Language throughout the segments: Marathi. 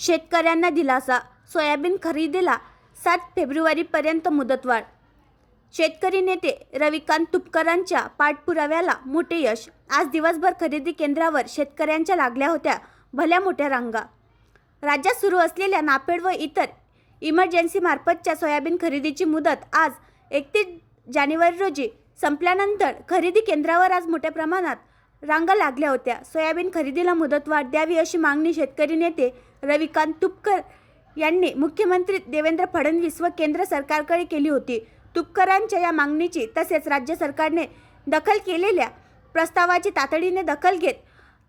शेतकऱ्यांना दिलासा. सोयाबीन खरेदीला सात फेब्रुवारीपर्यंत मुदतवाढ. शेतकरी नेते रविकांत तुपकरांच्या पाठपुराव्याला मोठे यश. आज दिवसभर खरेदी केंद्रावर शेतकऱ्यांच्या लागल्या होत्या भल्या मोठ्या रांगा. राज्यात सुरू असलेल्या नापेड व इतर इमर्जन्सीमार्फतच्या सोयाबीन खरेदीची मुदत आज एकतीस जानेवारी रोजी संपल्यानंतर खरेदी केंद्रावर आज मोठ्या प्रमाणात रांगा लागल्या होत्या. सोयाबीन खरेदीला मुदतवाढ द्यावी अशी मागणी शेतकरी नेते रविकांत तुपकर यांनी मुख्यमंत्री देवेंद्र फडणवीस व केंद्र सरकारकडे केली होती. तुपकरांच्या या मागणीची तसेच राज्य सरकारने दखल केलेल्या प्रस्तावाची तातडीने दखल घेत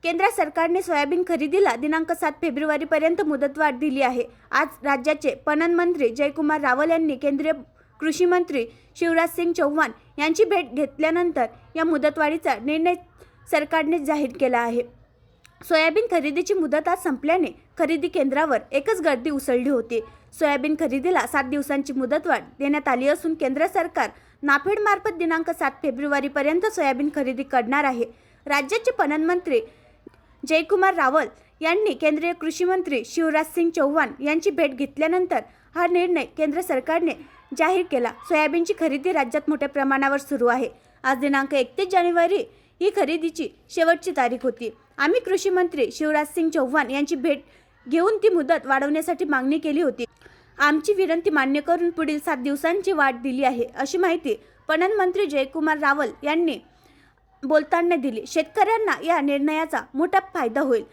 केंद्र सरकारने सोयाबीन खरेदीला दिनांक सात फेब्रुवारीपर्यंत मुदतवाढ दिली आहे. आज राज्याचे पणन मंत्री जयकुमार रावल यांनी केंद्रीय कृषी मंत्री शिवराज सिंग चौहान यांची भेट घेतल्यानंतर या मुदतवाढीचा निर्णय सरकारने जाहीर केला आहे. सोयाबीन खरेदीची मुदत आज संपल्याने खरेदी केंद्रावर एकच गर्दी उसळली होती. सोयाबीन खरेदीला सात दिवसांची मुदतवाढ देण्यात आली असून केंद्र सरकार नाफेडमार्फत दिनांक सात फेब्रुवारीपर्यंत सोयाबीन खरेदी करणार आहे. राज्याचे पणन मंत्री जयकुमार रावल यांनी केंद्रीय कृषी मंत्री शिवराज सिंग चौहान यांची भेट घेतल्यानंतर हा निर्णय केंद्र सरकारने जाहीर केला. सोयाबीनची खरेदी राज्यात मोठ्या प्रमाणावर सुरू आहे. आज दिनांक एकतीस जानेवारी ही खरेदीची शेवटची तारीख होती. आम्ही कृषी मंत्री शिवराज सिंग चौहान यांची भेट घेऊन ती मुदत वाढवण्यासाठी मागणी केली होती. आमची विनंती मान्य करून पुढील सात दिवसांची वाढ दिली आहे अशी माहिती पणन मंत्री जयकुमार रावल यांनी बोलताना दिली. शेतकऱ्यांना या निर्णयाचा मोठा फायदा होईल.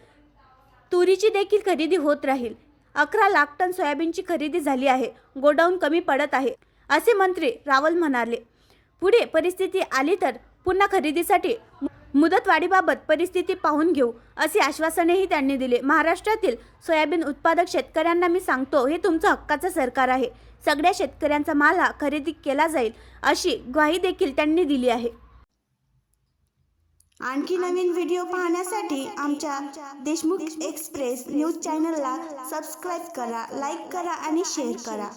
तुरीची देखील खरेदी होत राहील. अकरा लाख टन सोयाबीनची खरेदी झाली आहे. गोडाऊन कमी पडत आहे असे मंत्री रावल म्हणाले. पुढे परिस्थिती आली तर पुन्हा खरेदीसाठी मु- मुदतवाढीबाबत परिस्थिती पाहून घेऊ असे आश्वासनही त्यांनी दिले. महाराष्ट्रातील सोयाबीन उत्पादक शेतकऱ्यांना मी सांगतो हे तुमचं हक्काचं सरकार आहे. सगळ्या शेतकऱ्यांचा माल हा खरेदी केला जाईल अशी ग्वाही देखील त्यांनी दिली आहे. आणखी नवीन व्हिडिओ पाहण्यासाठी आमच्या देशमुख एक्सप्रेस न्यूज चॅनलला सबस्क्राईब करा लाईक करा आणि शेअर करा.